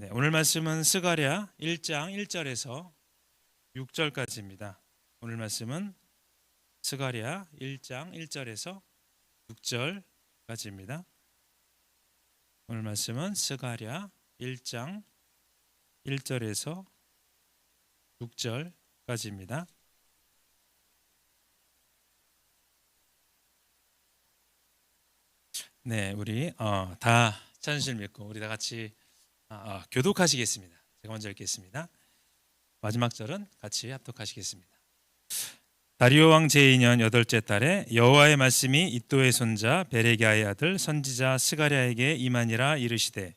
네, 오늘 말씀은 스가랴 1장 1절에서 6절까지입니다. 오늘 말씀은 스가랴 1장 1절에서 6절까지입니다. 오늘 말씀은 스가랴 1장 1절에서 6절까지입니다. 네, 우리 어, 다 찬실 믿고 우리 다 같이 아, 아, 교독하시겠습니다. 제가 먼저 읽겠습니다. 마지막 절은 같이 합독하시겠습니다. 다리오 왕 제2년 여덟째 달에 여호와의 말씀이 이또의 손자 베레기야의 아들 선지자 스가랴에게 임하니라 이르시되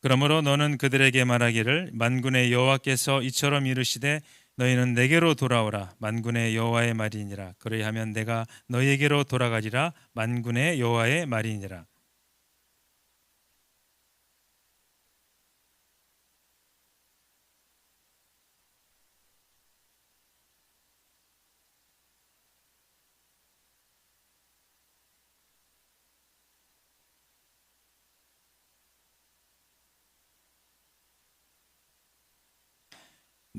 그러므로 너는 그들에게 말하기를 만군의 여호와께서 이처럼 이르시되 너희는 내게로 돌아오라. 만군의 여호와의 말이니라. 그리하면 내가 너희에게로 돌아가리라. 만군의 여호와의 말이니라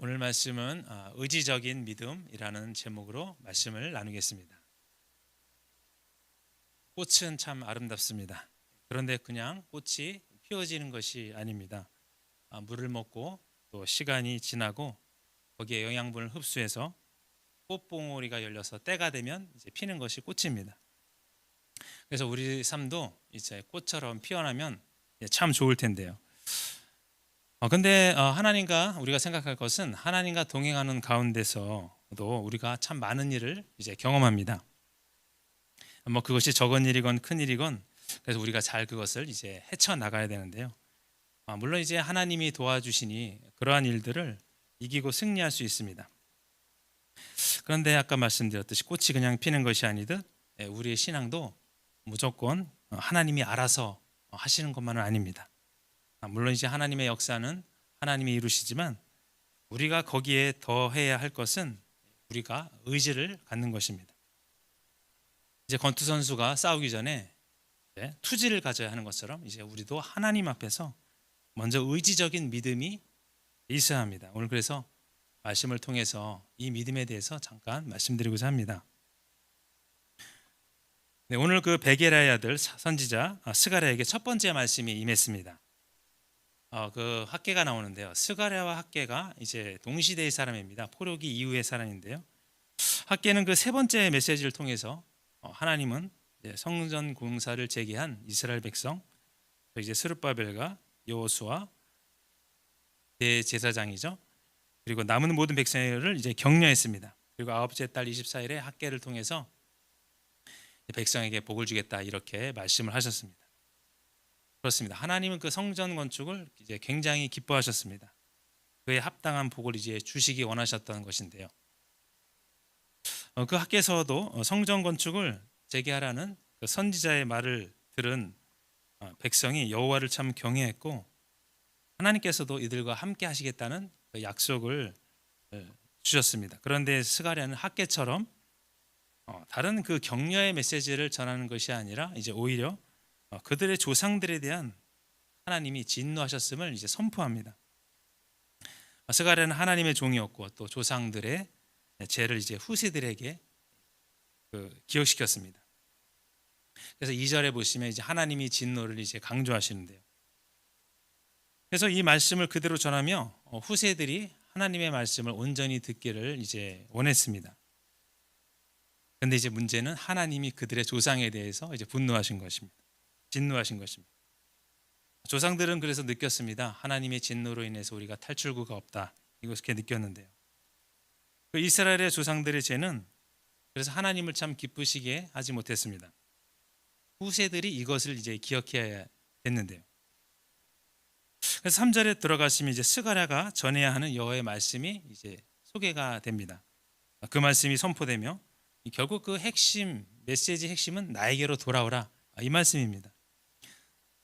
오늘 말씀은 아, 의지적인 믿음이라는 제목으로 말씀을 나누겠습니다. 꽃은 참 아름답습니다. 그런데 그냥 꽃이 피어지는 것이 아닙니다. 아, 물을 먹고 또 시간이 지나고 거기에 영양분을 흡수해서 꽃봉오리가 열려서 때가 되면 이제 피는 것이 꽃입니다. 그래서 우리 삶도 이제 꽃처럼 피어나면 참 좋을 텐데요. 어, 근데 어, 하나님과 우리가 생각할 것은 하나님과 동행하는 가운데서도 우리가 참 많은 일을 이제 경험합니다. 뭐 그것이 적은 일이건 큰 일이건 그래서 우리가 잘 그것을 이제 헤쳐 나가야 되는데요. 아, 물론 이제 하나님이 도와주시니 그러한 일들을 이기고 승리할 수 있습니다. 그런데 아까 말씀드렸듯이 꽃이 그냥 피는 것이 아니듯 예, 우리의 신앙도 무조건 하나님이 알아서 하시는 것만은 아닙니다. 아, 물론 이제 하나님의 역사는 하나님이 이루시지만 우리가 거기에 더 해야 할 것은 우리가 의지를 갖는 것입니다. 이제 권투 선수가 싸우기 전에 투지를 가져야 하는 것처럼 이제 우리도 하나님 앞에서 먼저 의지적인 믿음이 있어야 합니다. 오늘 그래서 말씀을 통해서 이 믿음에 대해서 잠깐 말씀드리고자 합니다. 네, 오늘 그 베게라의 아들 선지자 스가랴에게 첫 번째 말씀이 임했습니다. 어, 그 학계가 나오는데요. 스가랴와 학계가 이제 동시대의 사람입니다. 포로기 이후의 사람인데요. 학계는 그 세 번째 메시지를 통해서 어, 하나님은 성전 공사를 재개한 이스라엘 백성, 이제 스룹바벨과 여호수아 대제사장이죠. 그리고 남은 모든 백성을 이제 격려했습니다. 그리고 아홉째 달 24일에 학계를 통해서 백성에게 복을 주겠다 이렇게 말씀을 하셨습니다. 그렇습니다. 하나님은 그 성전 건축을 이제 굉장히 기뻐하셨습니다. 그에 합당한 복을 이제 주시기 원하셨던 것인데요. 어, 그 학계에서도 어, 성전 건축을 재개하라는 그 선지자의 말을 들은 어, 백성이 여호와를 참 경외했고 하나님께서도 이들과 함께 하시겠다는 그 약속을 주셨습니다. 그런데 스가랴는 학계처럼 다른 그 격려의 메시지를 전하는 것이 아니라 이제 오히려 어, 그들의 조상들에 대한 하나님이 진노하셨음을 이제 선포합니다. 어, 스가랴는 하나님의 종이었고 또 조상들의 죄를 이제 후세들에게 그 기억시켰습니다. 그래서 2절에 보시면 이제 하나님이 진노를 이제 강조하시는데요. 그래서 이 말씀을 그대로 전하며 어, 후세들이 하나님의 말씀을 온전히 듣기를 이제 원했습니다. 근데 이제 문제는 하나님이 그들의 조상에 대해서 이제 분노하신 것입니다. 진노하신 것입니다. 조상들은 그래서 느꼈습니다. 하나님의 진노로 인해서 우리가 탈출구가 없다. 이것을 느꼈는데요. 그 이스라엘의 조상들의 죄는 그래서 하나님을 참 기쁘시게 하지 못했습니다. 후세들이 이것을 이제 기억해야 됐는데요. 그래서 3절에 들어가시면 이제 스가랴가 전해야 하는 여호와의 말씀이 이제 소개가 됩니다. 그 말씀이 선포되며 결국 그 핵심 메시지 핵심은 나에게로 돌아오라 이 말씀입니다.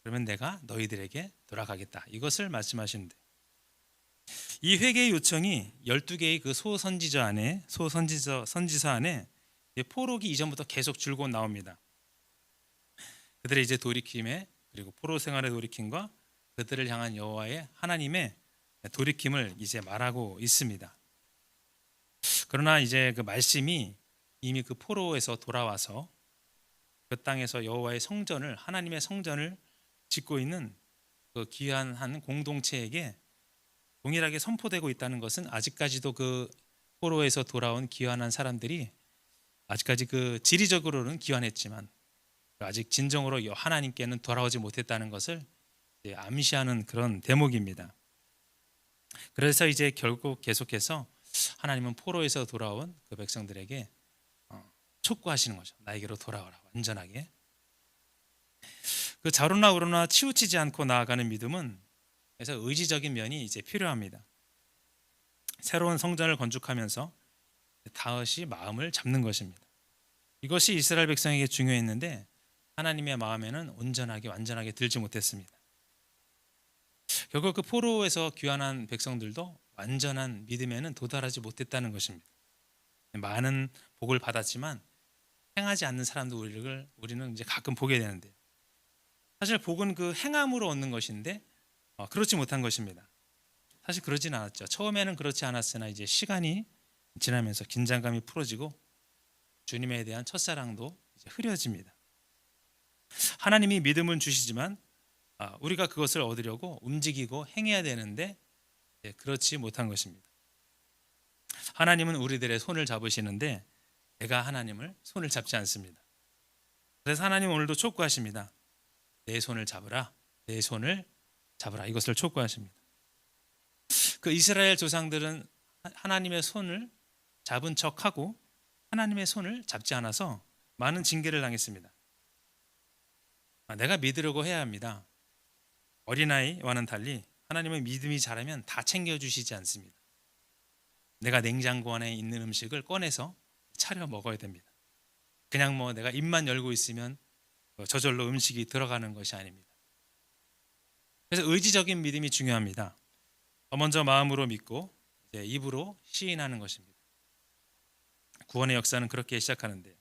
그러면 내가 너희들에게 돌아가겠다. 이것을 말씀하시는데 이 회개의 요청이 12개의 그 소선지자 안에 소선지서 선지서 안에 포록이 이전부터 계속 줄곧 나옵니다. 그들의 이제 돌이킴에 그리고 포로 생활의 돌이킴과 그들을 향한 여호와의 하나님의 돌이킴을 이제 말하고 있습니다. 그러나 이제 그 말씀이 이미 그 포로에서 돌아와서 그 땅에서 여호와의 성전을 하나님의 성전을 짓고 있는 그 귀한 한 공동체에게 동일하게 선포되고 있다는 것은 아직까지도 그 포로에서 돌아온 귀환한 사람들이 아직까지 그 지리적으로는 귀환했지만 아직 진정으로 하나님께는 돌아오지 못했다는 것을 암시하는 그런 대목입니다. 그래서 이제 결국 계속해서 하나님은 포로에서 돌아온 그 백성들에게 어, 촉구하시는 거죠. 나에게로 돌아오라 완전하게. 그 자로나 우로나 치우치지 않고 나아가는 믿음은 그래서 의지적인 면이 이제 필요합니다. 새로운 성전을 건축하면서 다시 마음을 잡는 것입니다. 이것이 이스라엘 백성에게 중요했는데 하나님의 마음에는 온전하게 완전하게 들지 못했습니다. 결국 그 포로에서 귀환한 백성들도 완전한 믿음에는 도달하지 못했다는 것입니다. 많은 복을 받았지만 행하지 않는 사람도 우리를 우리는 이제 가끔 보게 되는데 사실 복은 그 행함으로 얻는 것인데 어, 그렇지 못한 것입니다. 사실 그러진 않았죠. 처음에는 그렇지 않았으나 이제 시간이 지나면서 긴장감이 풀어지고 주님에 대한 첫사랑도 흐려집니다. 하나님이 믿음은 주시지만 아, 우리가 그것을 얻으려고 움직이고 행해야 되는데 예, 그렇지 못한 것입니다. 하나님은 우리들의 손을 잡으시는데 내가 하나님을 손을 잡지 않습니다. 그래서 하나님 오늘도 촉구하십니다. 내 손을 잡으라. 내 손을 잡으라. 이것을 촉구하십니다. 그 이스라엘 조상들은 하나님의 손을 잡은 척하고 하나님의 손을 잡지 않아서 많은 징계를 당했습니다. 아, 내가 믿으려고 해야 합니다. 어린아이와는 달리 하나님의 믿음이 자라면 다 챙겨주시지 않습니다. 내가 냉장고 안에 있는 음식을 꺼내서 차려 먹어야 됩니다. 그냥 뭐 내가 입만 열고 있으면 뭐 저절로 음식이 들어가는 것이 아닙니다. 그래서 의지적인 믿음이 중요합니다. 먼저 마음으로 믿고 이제 입으로 시인하는 것입니다. 구원의 역사는 그렇게 시작하는데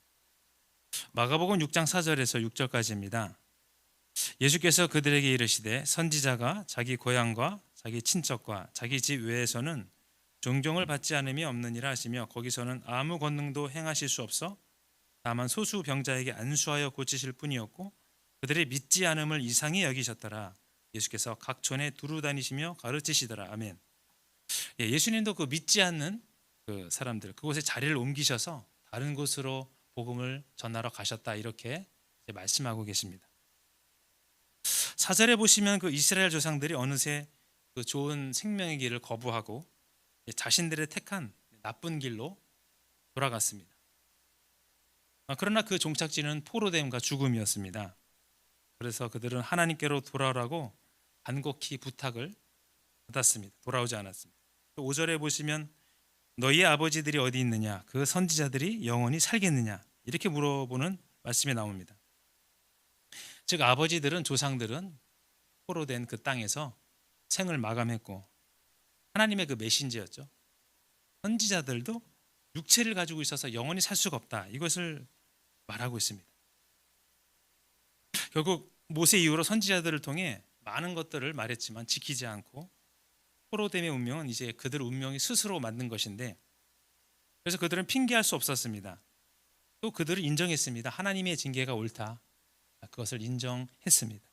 마가복음 6장 4절에서 6절까지입니다. 예수께서 그들에게 이르시되 선지자가 자기 고향과 자기 친척과 자기 집 외에서는 존경을 받지 않음이 없느니라 하시며 거기서는 아무 권능도 행하실 수 없어 다만 소수 병자에게 안수하여 고치실 뿐이었고 그들의 믿지 않음을 이상히 여기셨더라. 예수께서 각 촌에 두루 다니시며 가르치시더라. 아멘. 예, 예수님도 그 믿지 않는 그 사람들 그곳에 자리를 옮기셔서 다른 곳으로 복음을 전하러 가셨다 이렇게 말씀하고 계십니다. 사절에 보시면 그 이스라엘 조상들이 어느새 그 좋은 생명의 길을 거부하고 자신들의 택한 나쁜 길로 돌아갔습니다. 아, 그러나 그 종착지는 포로됨과 죽음이었습니다. 그래서 그들은 하나님께로 돌아오라고 간곡히 부탁을 받았습니다. 돌아오지 않았습니다. 5절에 보시면 너희의 아버지들이 어디 있느냐? 그 선지자들이 영원히 살겠느냐? 이렇게 물어보는 말씀이 나옵니다. 즉 아버지들은 조상들은 포로된 그 땅에서 생을 마감했고 하나님의 그 메신저였죠. 선지자들도 육체를 가지고 있어서 영원히 살 수가 없다. 이것을 말하고 있습니다. 결국 모세 이후로 선지자들을 통해 많은 것들을 말했지만 지키지 않고 포로됨의 운명은 이제 그들 운명이 스스로 만든 것인데 그래서 그들은 핑계할 수 없었습니다. 또 그들을 인정했습니다. 하나님의 징계가 옳다. 그것을 인정했습니다.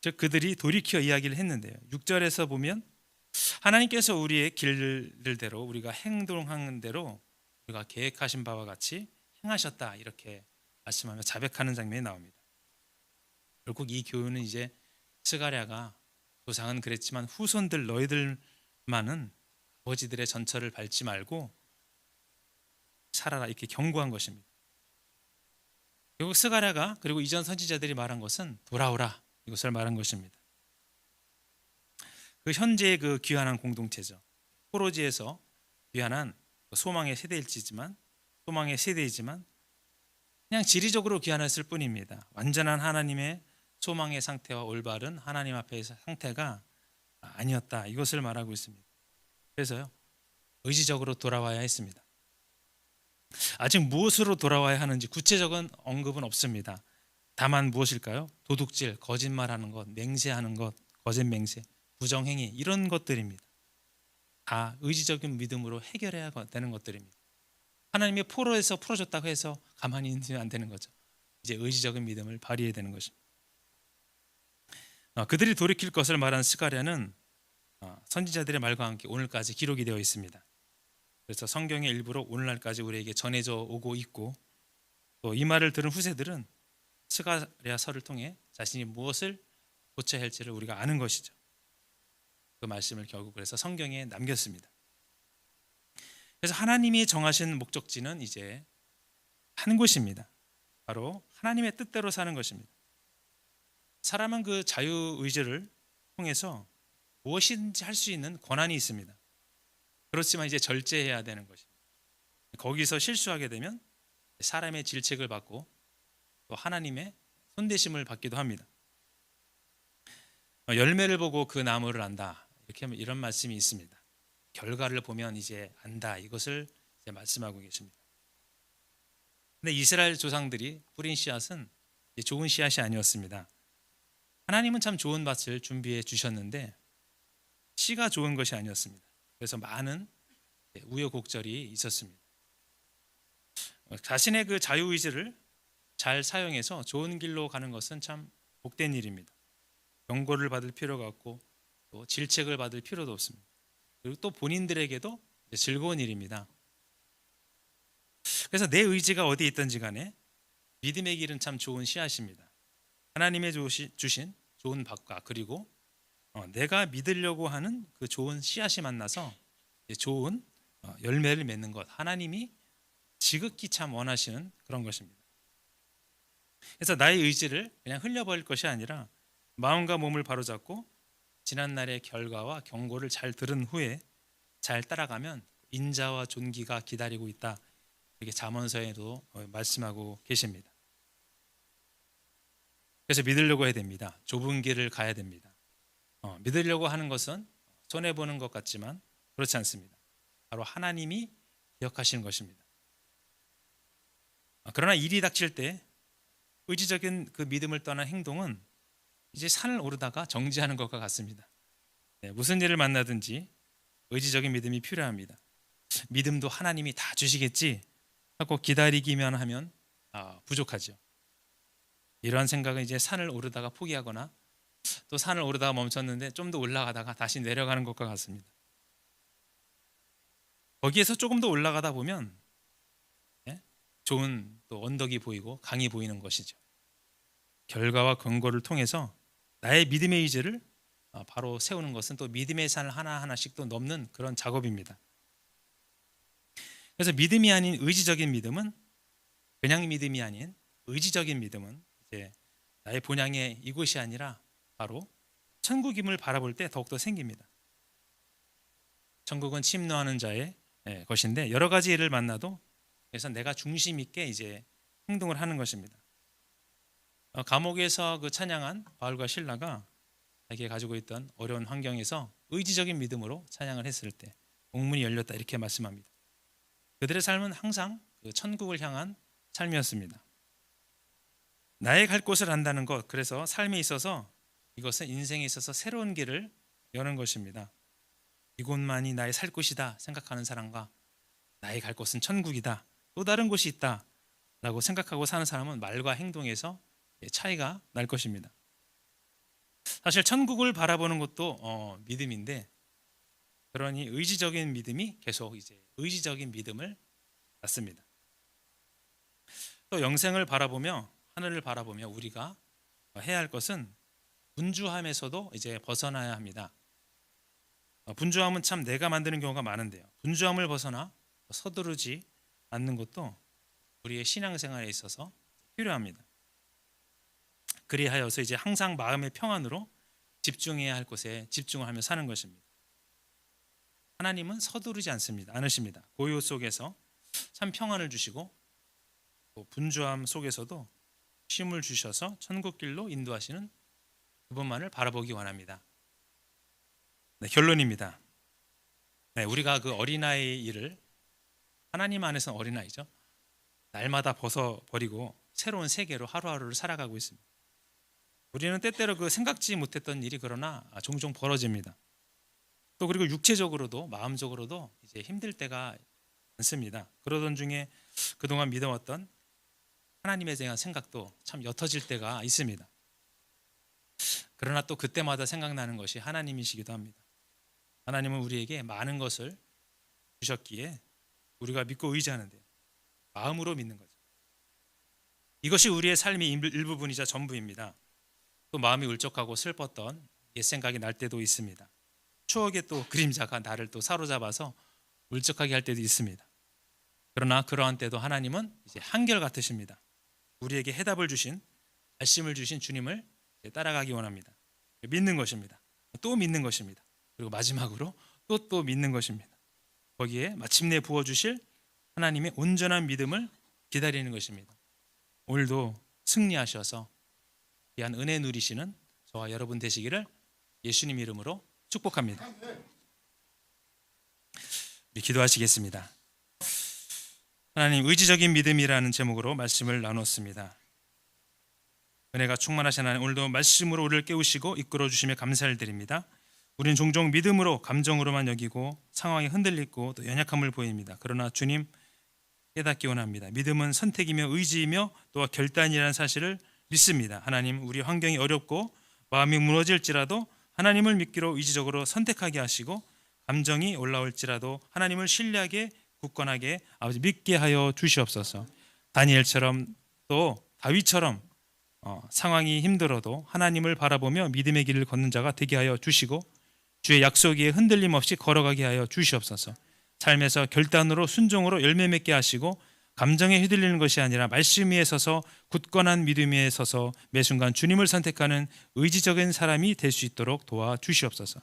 즉 그들이 돌이켜 이야기를 했는데요. 6절에서 보면 하나님께서 우리의 길들대로 우리가 행동하는 대로 우리가 계획하신 바와 같이 행하셨다 이렇게 말씀하며 자백하는 장면이 나옵니다. 결국 이 교훈은 이제 스가랴가 조상은 그랬지만 후손들 너희들만은 아버지들의 전철을 밟지 말고 살아라 이렇게 경고한 것입니다. 결국 스가랴가 그리고 이전 선지자들이 말한 것은 돌아오라 이것을 말한 것입니다. 그 현재의 그 귀환한 공동체죠. 포로지에서 귀환한 소망의 세대일지만 소망의 세대이지만 그냥 지리적으로 귀환했을 뿐입니다. 완전한 하나님의 소망의 상태와 올바른 하나님 앞의 상태가 아니었다. 이것을 말하고 있습니다. 그래서요. 의지적으로 돌아와야 했습니다. 아직 무엇으로 돌아와야 하는지 구체적인 언급은 없습니다. 다만 무엇일까요? 도둑질, 거짓말하는 것, 맹세하는 것, 거짓 맹세, 부정행위 이런 것들입니다. 다 의지적인 믿음으로 해결해야 되는 것들입니다. 하나님이 포로에서 풀어줬다고 해서 가만히 있으면 안 되는 거죠. 이제 의지적인 믿음을 발휘해야 되는 것입니다. 어, 그들이 돌이킬 것을 말한 스가랴는 어, 선지자들의 말과 함께 오늘까지 기록이 되어 있습니다. 그래서 성경의 일부로 오늘날까지 우리에게 전해져 오고 있고 또 이 말을 들은 후세들은 스가랴서를 통해 자신이 무엇을 고쳐야 할지를 우리가 아는 것이죠. 그 말씀을 결국 그래서 성경에 남겼습니다. 그래서 하나님이 정하신 목적지는 이제 한 곳입니다. 바로 하나님의 뜻대로 사는 것입니다. 사람은 그 자유 의지를 통해서 무엇인지 할 수 있는 권한이 있습니다. 그렇지만 이제 절제해야 되는 것입니다. 거기서 실수하게 되면 사람의 질책을 받고 또 하나님의 손대심을 받기도 합니다. 어, 열매를 보고 그 나무를 안다. 이렇게 이런 말씀이 있습니다. 결과를 보면 이제 안다. 이것을 이제 말씀하고 계십니다. 근데 이스라엘 조상들이 뿌린 씨앗은 좋은 씨앗이 아니었습니다. 하나님은 참 좋은 밭을 준비해 주셨는데 씨가 좋은 것이 아니었습니다. 그래서 많은 우여곡절이 있었습니다. 어, 자신의 그 자유 의지를 잘 사용해서 좋은 길로 가는 것은 참 복된 일입니다. 경고를 받을 필요가 없고 또 질책을 받을 필요도 없습니다. 그리고 또 본인들에게도 즐거운 일입니다. 그래서 내 의지가 어디 있든지 간에 믿음의 길은 참 좋은 씨앗입니다. 하나님의 주신 좋은 밭과 그리고 어, 내가 믿으려고 하는 그 좋은 씨앗이 만나서 좋은 어, 열매를 맺는 것 하나님이 지극히 참 원하시는 그런 것입니다. 그래서 나의 의지를 그냥 흘려버릴 것이 아니라 마음과 몸을 바로잡고 지난 날의 결과와 경고를 잘 들은 후에 잘 따라가면 인자와 존귀가 기다리고 있다. 이렇게 잠언서에도 어, 말씀하고 계십니다. 그래서 믿으려고 해야 됩니다. 좁은 길을 가야 됩니다. 어, 믿으려고 하는 것은 손해 보는 것 같지만 그렇지 않습니다. 바로 하나님이 기억하시는 것입니다. 어, 그러나 일이 닥칠 때 의지적인 그 믿음을 떠난 행동은 이제 산을 오르다가 정지하는 것과 같습니다. 네, 무슨 일을 만나든지 의지적인 믿음이 필요합니다. 믿음도 하나님이 다 주시겠지 하고 기다리기만 하면 아, 부족하죠. 이러한 생각은 이제 산을 오르다가 포기하거나 또 산을 오르다가 멈췄는데 좀 더 올라가다가 다시 내려가는 것과 같습니다. 거기에서 조금 더 올라가다 보면 예? 좋은 또 언덕이 보이고 강이 보이는 것이죠. 결과와 근거를 통해서 나의 믿음의 의지를 아, 바로 세우는 것은 또 믿음의 산을 하나 하나씩 또 넘는 그런 작업입니다. 그래서 믿음이 아닌 의지적인 믿음은 그냥 믿음이 아닌 의지적인 믿음은 이제 나의 본향의 이곳이 아니라 바로 천국임을 바라볼 때 더욱더 생깁니다. 천국은 침노하는 자의 예, 것인데 여러 가지 일을 만나도 그래서 내가 중심 있게 이제 행동을 하는 것입니다. 어, 감옥에서 그 찬양한 바울과 신라가 자기가 가지고 있던 어려운 환경에서 의지적인 믿음으로 찬양을 했을 때 옥문이 열렸다 이렇게 말씀합니다. 그들의 삶은 항상 그 천국을 향한 삶이었습니다. 나의 갈 곳을 안다는 것, 그래서 삶에 있어서 이것은 인생에 있어서 새로운 길을 여는 것입니다. 이곳만이 나의 살 곳이다 생각하는 사람과 나의 갈 곳은 천국이다, 또 다른 곳이 있다라고 생각하고 사는 사람은 말과 행동에서 차이가 날 것입니다. 사실 천국을 바라보는 것도 어, 믿음인데 그러니 의지적인 믿음이 계속 이제 의지적인 믿음을 갖습니다. 또 영생을 바라보며 하늘을 바라보며 우리가 해야 할 것은 분주함에서도 이제 벗어나야 합니다. 어, 분주함은 참 내가 만드는 경우가 많은데요. 분주함을 벗어나 서두르지 않는 것도 우리의 신앙생활에 있어서 필요합니다. 그리하여서 이제 항상 마음의 평안으로 집중해야 할 곳에 집중을 하며 사는 것입니다. 하나님은 서두르지 않습니다. 않으십니다. 고요 속에서 참 평안을 주시고 또 분주함 속에서도 쉼을 주셔서 천국 길로 인도하시는 그분만을 바라보기 원합니다. 네, 결론입니다. 네, 우리가 그 어린아이 일을 하나님 안에서는 어린아이죠. 날마다 벗어 버리고 새로운 세계로 하루하루를 살아가고 있습니다. 우리는 때때로 그 생각지 못했던 일이 그러나 종종 벌어집니다. 또 그리고 육체적으로도 마음적으로도 이제 힘들 때가 많습니다. 그러던 중에 그동안 믿어왔던 하나님에 대한 생각도 참 옅어질 때가 있습니다. 그러나 또 그때마다 생각나는 것이 하나님이시기도 합니다. 하나님은 우리에게 많은 것을 주셨기에 우리가 믿고 의지하는데 마음으로 믿는 거죠. 이것이 우리의 삶의 일- 일부분이자 전부입니다. 또 마음이 울적하고 슬펐던 옛 생각이 날 때도 있습니다. 추억의 또 그림자가 나를 또 사로잡아서 울적하게 할 때도 있습니다. 그러나 그러한 때도 하나님은 이제 한결 같으십니다. 우리에게 해답을 주신 말씀을 주신 주님을 따라가기 원합니다. 믿는 것입니다. 또 믿는 것입니다. 그리고 마지막으로 또또 믿는 것입니다. 거기에 마침내 부어 주실 하나님의 온전한 믿음을 기다리는 것입니다. 오늘도 승리하셔서 귀한 은혜 누리시는 저와 여러분 되시기를 예수님 이름으로 축복합니다. 우리 기도하시겠습니다. 하나님 의지적인 믿음이라는 제목으로 말씀을 나눴습니다. 은혜가 충만하신 하나님 오늘도 말씀으로 우리를 깨우시고 이끌어 주심에 감사를 드립니다. 우리는 종종 믿음으로 감정으로만 여기고 상황이 흔들리고 또 연약함을 보입니다. 그러나 주님 깨닫기 원합니다. 믿음은 선택이며 의지이며 또 결단이라는 사실을 믿습니다. 하나님 우리 환경이 어렵고 마음이 무너질지라도 하나님을 믿기로 의지적으로 선택하게 하시고 감정이 올라올지라도 하나님을 신뢰하게 굳건하게 아버지 믿게 하여 주시옵소서. 다니엘처럼 또 다윗처럼 어, 상황이 힘들어도 하나님을 바라보며 믿음의 길을 걷는 자가 되게 하여 주시고 주의 약속 위에 흔들림 없이 걸어가게 하여 주시옵소서. 삶에서 결단으로 순종으로 열매 맺게 하시고 감정에 휘둘리는 것이 아니라 말씀 위에 서서 굳건한 믿음 위에 서서 매 순간 주님을 선택하는 의지적인 사람이 될 수 있도록 도와 주시옵소서.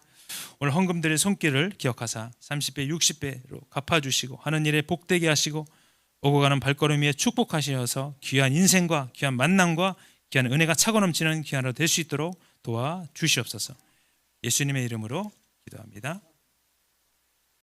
오늘 헌금들의 손길을 기억하사 30배, 60배로 갚아 주시고 하는 일에 복되게 하시고 오고 가는 발걸음 위에 축복하시어서 귀한 인생과 귀한 만남과 귀한 은혜가 차고 넘치는 귀한 하루 될수 있도록 도와 주시옵소서. 예수님의 이름으로 기도합니다.